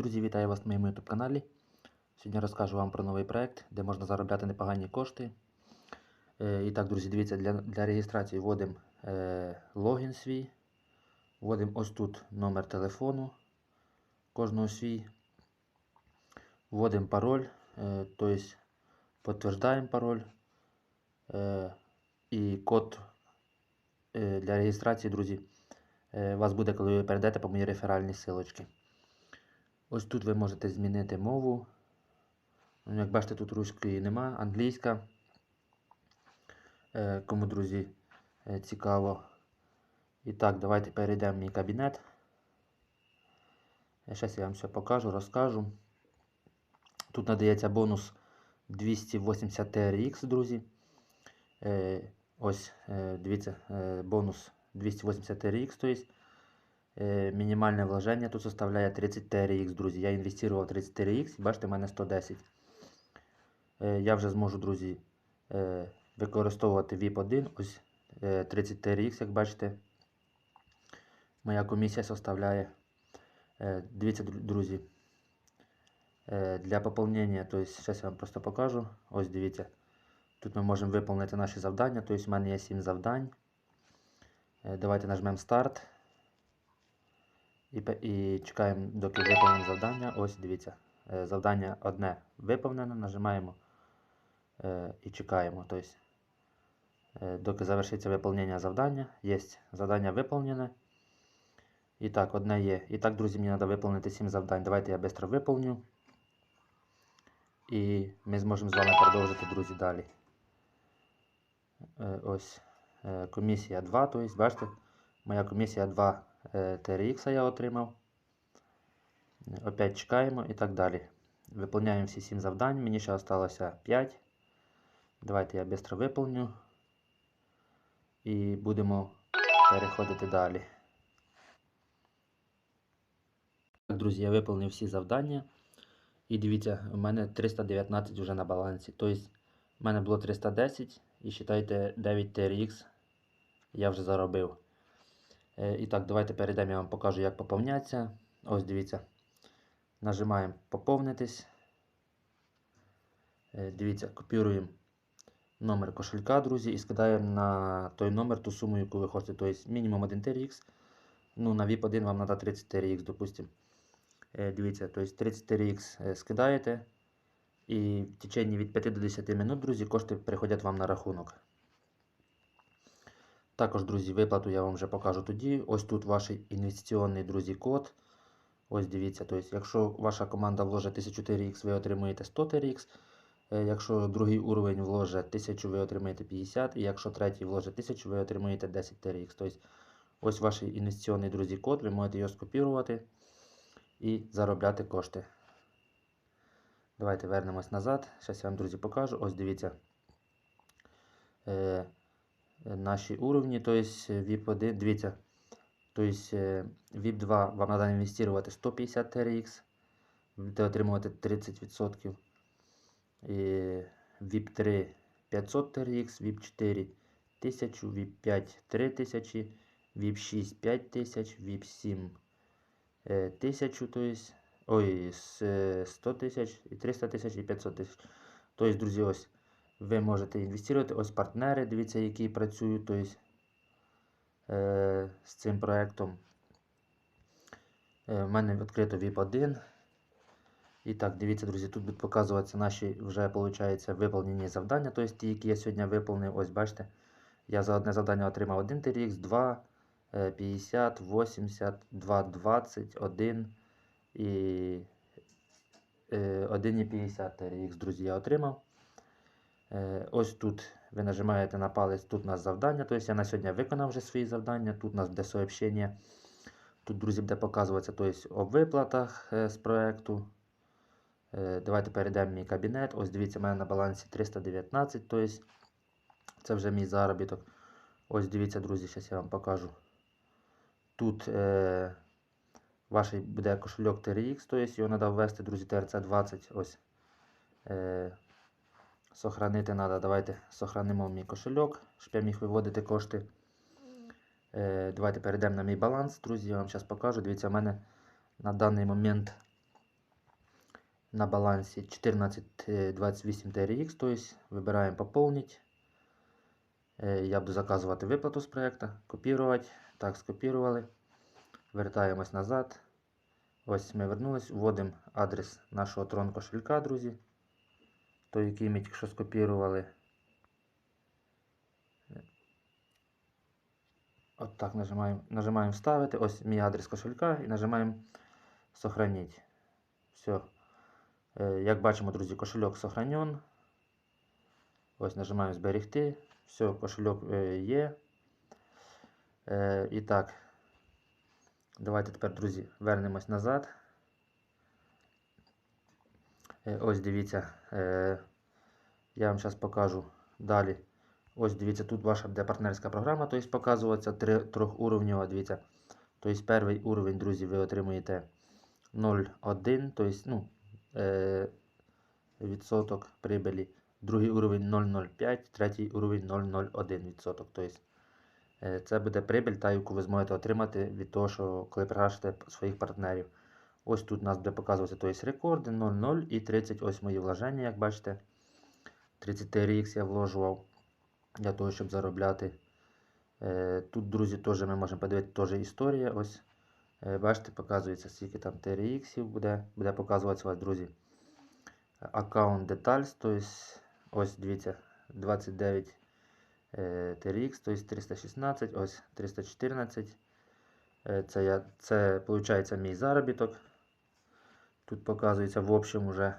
Друзі, вітаю вас на моєму YouTube каналі. Сьогодні розкажу вам про новий проект, де можна заробляти непогані кошти. Е, І так, друзі, дивіться, для, для реєстрації вводимо е, логін свій. Вводимо ось тут номер телефону кожного свій. Вводимо пароль, е, підтверждаємо пароль. Е, і код е, для реєстрації, друзі, е, вас буде, коли ви перейдете по моїй реферальній силочці. Ось тут ви можете змінити мову. Ну, Як бачите, тут руської нема, англійська. Е, Кому, друзі, е, цікаво. І так, давайте перейдемо в мій кабінет. Зараз я вам все покажу, розкажу. Тут надається бонус 280 TRX, друзі. Е, Ось, дивіться, бонус 280 TRX, тобто е, мінімальне вложення тут составляє 30 TRX, друзі. Я інвестував 30 TRX, і бачите, в мене 110. Е, Я вже зможу, друзі, е, використовувати VIP1. Ось е, 30 TRX, як бачите. Моя комісія составляє. Е, Дивіться, друзі. Е, Для поповнення, тобто, зараз я вам просто покажу. Ось дивіться. Тут ми можемо виконати наші завдання. Тобто, в мене є 7 завдань. Е, Давайте нажмемо старт. І, і чекаємо, доки виповнимо завдання. Ось дивіться. Е, Завдання одне виповнено. Нажимаємо е, і чекаємо. Тобто, е, доки завершиться виповнення завдання. Є завдання виповнене. І так, одне є. І так, друзі, мені треба виповнити 7 завдань. Давайте я швидко виповню. І ми зможемо з вами продовжити, друзі, далі. Е, Ось е, комісія 2, тобто, бачите, моя комісія 2 е, TRX я отримав. Е, Опять чекаємо і так далі. Виповняємо всі 7 завдань. Мені ще залишилося 5. Давайте я швидко виповню. І будемо переходити далі. Так, друзі, я виповнив всі завдання. І дивіться, у мене 319 вже на балансі. Тобто, в мене було 310 і вважайте 9 TRX я вже заробив. Е, і так, давайте перейдемо, я вам покажу, як поповняться. Ось дивіться. Нажимаємо поповнитись. Е, дивіться, копіруємо номер кошелька, друзі, і скидаємо на той номер ту суму, яку ви хочете. Тобто мінімум 1 TRX. Ну, на VIP1 вам треба 30 TRX, допустимо. Е, Дивіться, тобто 30 TRX скидаєте. І в течение від 5 до 10 минут, друзі, кошти приходять вам на рахунок. Також, друзі, виплату я вам вже покажу тоді. Ось тут ваш інвестиційний, друзі, код. Ось дивіться, тобто, якщо ваша команда вложить 1000 TRX, ви отримуєте 100 TRX. Е, Якщо другий уровень вложить 1000, ви отримаєте 50. І якщо третій вложить 1000, ви отримуєте 10 TRX. Тобто, ось ваш інвестиційний, друзі, код, ви можете його скопірувати і заробляти кошти. Давайте вернемось назад. Зараз я вам, друзі, покажу. Ось дивіться. Е, е, наші уровні, тобто VIP1, дивіться. Тобто е, VIP2 вам треба інвестувати 150 TRX, будете отримувати 30%. І VIP3 500 TRX, VIP4 1000, VIP5 3000, VIP6 5000, VIP7 е, 1000, то есть, ой, е, 100 тисяч, і 300 тисяч, і 500 тисяч. Тобто, друзі, ось ви можете інвестувати. Ось партнери, дивіться, які працюють тобто, е, з цим проектом. Е, в мене відкрито VIP1. І так, дивіться, друзі, тут будуть показуватися наші вже, виходить, виповнені завдання. Тобто ті, які я сьогодні виповнив, ось бачите. Я за одне завдання отримав 1 TRX, 2, е, 50, 80, 2, 20, 1 і е, 1,50 TRX, друзі, я отримав. Е, Ось тут ви нажимаєте на палець, тут у нас завдання. Тобто я на сьогодні виконав вже свої завдання. Тут у нас буде сообщення. Тут, друзі, буде показуватися тобто, об виплатах е, з проекту. Е, Давайте перейдемо в мій кабінет. Ось дивіться, у мене на балансі 319, тобто це вже мій заробіток. Ось дивіться, друзі, зараз я вам покажу. Тут е, ваш буде кошельок TRX, тобто його треба ввести, друзі, TRC20. Ось. Е, Сохранити треба. Давайте сохранимо мій кошельок, щоб я міг виводити кошти. Е, давайте перейдемо на мій баланс. Друзі, я вам зараз покажу. Дивіться, у мене на даний момент на балансі 1428 TRX, тобто вибираємо поповнить. Е, Я буду заказувати виплату з проєкту, копірувати. Так, скопірували. Вертаємось назад. Ось ми вернулись, вводимо адрес нашого трон кошелька, друзі. Той, який ми тільки що скопірували. От так нажимаємо, нажимаємо вставити. Ось мій адрес кошелька і нажимаємо сохранить. Все. Як бачимо, друзі, кошельок сохранен. Ось нажимаємо зберегти. Все, кошельок е, є. Е, І так, давайте тепер, друзі, вернемось назад. Е, Ось дивіться, е, я вам зараз покажу далі. Ось дивіться, тут ваша буде партнерська програма, тобто показується трьохуровнева, дивіться. Тобто перший уровень, друзі, ви отримуєте 0,1, тобто, ну, е, відсоток прибилі. Другий уровень 0,05, третій уровень 0,01 відсоток. Тобто, це буде прибіль, та, яку ви зможете отримати від того, що коли пригашите своїх партнерів. Ось тут у нас буде показуватися тобто, рекорди 0,0 і 30. Ось мої вложення, як бачите. 30 TRX я вложував для того, щоб заробляти. Е, Тут, друзі, теж ми можемо подивитися теж історія. Ось, е, бачите, показується, скільки там TRX буде. Буде показуватися вас, друзі. Аккаунт Details, тобто, ось дивіться, 29 е, TRX, тобто 316, ось 314. Е, Це, я, це виходить мій заробіток. Тут показується в общем уже.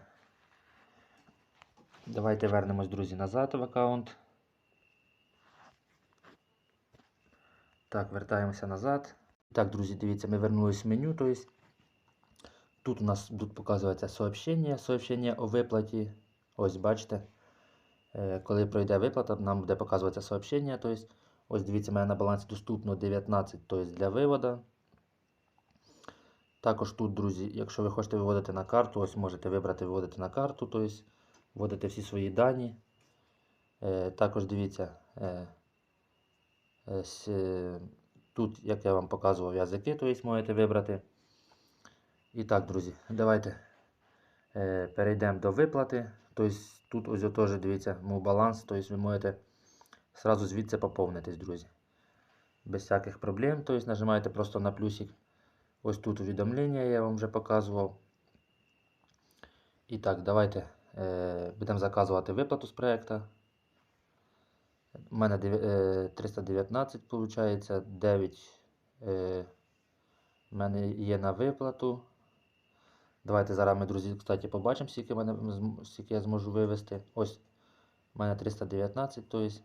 Давайте вернемось, друзі, назад в аккаунт. Так, вертаємося назад. Так, друзі, дивіться, ми вернулись в меню. То есть, тут у нас тут показується сообщення, сообщення о виплаті. Ось, бачите. Е, Коли пройде виплата, нам буде показуватися сообщення. То есть, ось дивіться, у мене на балансі доступно 19 то есть, для виводу. Також тут, друзі, якщо ви хочете виводити на карту, ось можете вибрати виводити на карту, то есть, вводите всі свої дані. Е, Також дивіться. е, е, Тут, як я вам показував, язики, то есть можете вибрати. І так, друзі, давайте перейдемо до виплати. Тобто тут ось теж дивіться мов баланс, тобто ви можете сразу звідси поповнитись, друзі. Без всяких проблем. Тобто нажимаєте просто на плюсик. Ось тут увідомлення я вам вже показував. І так, давайте е, будемо заказувати виплату з проєкту. У мене е, 319, виходить, 9 е, в мене є на виплату. Давайте зараз ми, друзі, кстати, побачимо, скільки, мене, скільки я зможу вивести. Ось у мене 319, тобто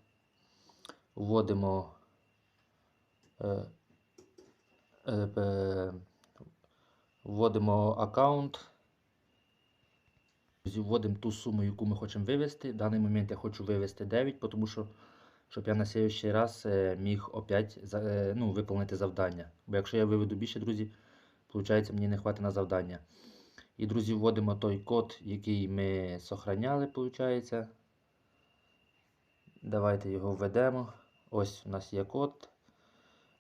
вводимо е, вводимо аккаунт. Вводимо ту суму, яку ми хочемо вивести. В даний момент я хочу вивести 9, тому що щоб я на слідчий раз е, міг опять е, ну, виконати завдання. Бо якщо я виведу більше, друзі, виходить, мені не хватить на завдання. І, друзі, вводимо той код, який ми сохраняли, виходить. Давайте його введемо. Ось у нас є код.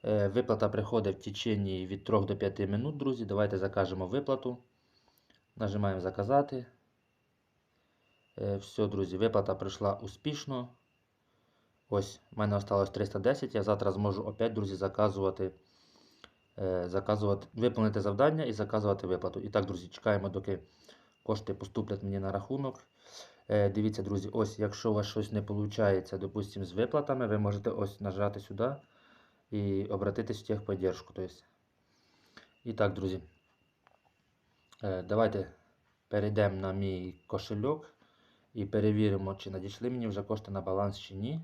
Е, Виплата приходить в течение від 3 до 5 минут, друзі. Давайте закажемо виплату. Нажимаємо заказати. Е, Все, друзі, виплата прийшла успішно. Ось, в мене осталось 310. Я завтра зможу опять, друзі, заказувати, е, заказувати, виповнити завдання і заказувати виплату. І так, друзі, чекаємо, доки кошти поступлять мені на рахунок. Дивіться, друзі, ось, якщо у вас щось не виходить, допустимо, з виплатами, ви можете ось нажати сюди і обратитись в техподдержку. Тобто. І так, друзі, е, давайте перейдемо на мій кошельок і перевіримо, чи надійшли мені вже кошти на баланс чи ні.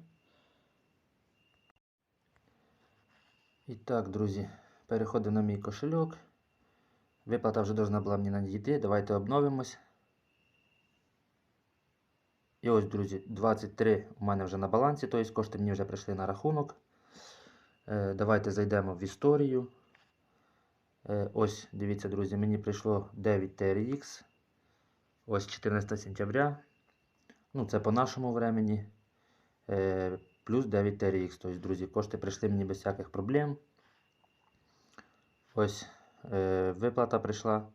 І так, друзі, переходимо на мій кошельок. Виплата вже должна була мені надійти. Давайте обновимось. І ось, друзі, 23 у мене вже на балансі, тобто кошти мені вже прийшли на рахунок. Е, давайте зайдемо в історію. Е, ось, дивіться, друзі, мені прийшло 9 TRX. Ось 14 сентября. Ну, це по нашому времені. Е, плюс 9 TRX. Тобто, друзі, кошти прийшли мені без всяких проблем. Ось виплата прийшла.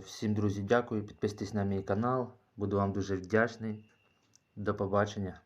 Всім, друзі, дякую. Підписуйтесь на мій канал. Буду вам дуже вдячний. До побачення.